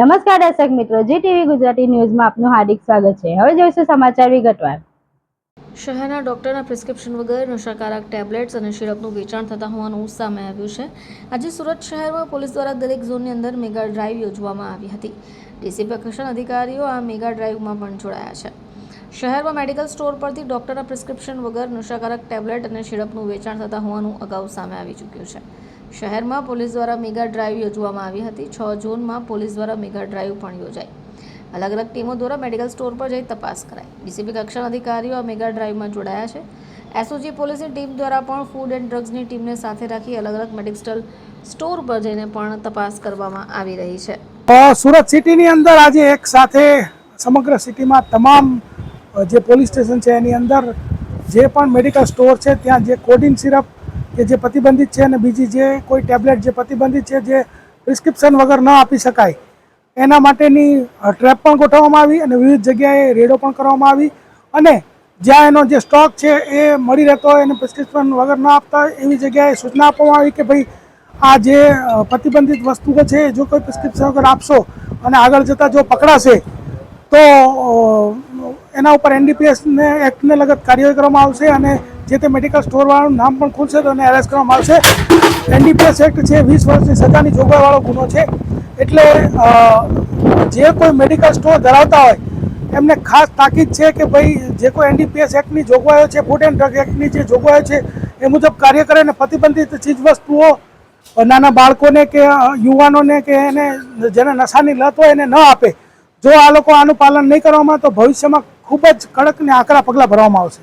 નમસ્કાર દર્શક મિત્રો જી ટીવી ગુજરાતી ન્યૂઝમાં આપનું હાર્દિક સ્વાગત છે. હવે જોઈશું સમાચાર વિગતવાર. શહેરના ડોક્ટરના પ્રિસ્ક્રિપ્શન વગર નશાકારક ટેબ્લેટ્સ અને સિરપનું વેચાણ થતા હોવાનું સામે આવ્યું છે. આજે સુરત શહેરમાં પોલીસ દ્વારા દરેક ઝોનની અંદર મેગા ડ્રાઈવ યોજવામાં આવી હતી. ડીસીપી કક્ષાના અધિકારીઓ આ મેગા ડ્રાઈવમાં પણ જોડાયા છે. શહેરમાં મેડિકલ સ્ટોર પરથી ડોક્ટરના પ્રિસ્ક્રિપ્શન વગર નશાકારક ટેબ્લેટ અને સિરપનું વેચાણ થતા હોવાનું અગાઉ સામે આવી ચૂક્યું છે. શહેરમાં પોલીસ દ્વારા મેગા ડ્રાઈવ યોજવામાં આવી હતી. છ જૂનમાં પોલીસ દ્વારા મેગા ડ્રાઈવ પણ યોજાઈ. અલગ અલગ ટીમો દ્વારા મેડિકલ સ્ટોર પર જઈ તપાસ કરાઈ. ડીસીપી કક્ષાના અધિકારીઓ આ મેગા ડ્રાઈવમાં જોડાયા છે. એસઓજી પોલીસની ટીમ દ્વારા પણ ફૂડ એન્ડ ડ્રગ્સની ટીમને સાથે રાખી અલગ અલગ મેડિકલ સ્ટોર પર જઈને પણ તપાસ કરવામાં આવી રહી છે. સુરત સિટીની અંદર આજે એક સાથે સમગ્ર સિટીમાં તમામ જે પોલીસ સ્ટેશન છે એની અંદર જે પણ મેડિકલ સ્ટોર છે, ત્યાં જે કોડિન સિરપ કે જે પ્રતિબંધિત છે અને બીજી જે કોઈ ટેબ્લેટ જે પ્રતિબંધિત છે, જે પ્રિસ્ક્રિપ્શન વગર ન આપી શકાય, એના માટેની ટ્રેપ પણ ગોઠવવામાં આવી અને વિવિધ જગ્યાએ રેડો પણ કરવામાં આવી અને જ્યાં એનો જે સ્ટોક છે એ મળી રહેતો હોય એને પ્રિસ્ક્રિપ્શન વગર ન આપતા એવી જગ્યાએ સૂચના આપવામાં આવી કે ભાઈ, આ જે પ્રતિબંધિત વસ્તુઓ છે, જો કોઈ પ્રિસ્ક્રિપ્શન વગર આપશો અને આગળ જતાં જો પકડાશે, તો એના ઉપર એનડીપીએસને એક્ટને લગત કાર્યવાહી કરવામાં આવશે અને જે તે મેડિકલ સ્ટોરવાળાનું નામ પણ ખુલશે તો એને એરેસ્ટ કરવામાં આવશે. એનડીપીએસ એક્ટ છે, વીસ વર્ષની સજાની જોગવાઈવાળો ગુનો છે. એટલે જે કોઈ મેડિકલ સ્ટોર ધરાવતા હોય, એમને ખાસ તાકીદ છે કે ભાઈ જે કોઈ એનડીપીએસ એક્ટની જોગવાઈઓ છે ફૂડ એન્ડ ડ્રગ એક્ટની જે જોગવાઈઓ છે, એ મુજબ કાર્ય કરે અને પ્રતિબંધિત ચીજવસ્તુઓ, નાના બાળકોને કે યુવાનોને કે એને જેને નશાની લત હોય એને ન આપે. જો આ લોકો આનું પાલન નહીં કરવામાં તો ભવિષ્યમાં ખૂબ જ કડક ને આકરા પગલાં ભરવામાં આવશે.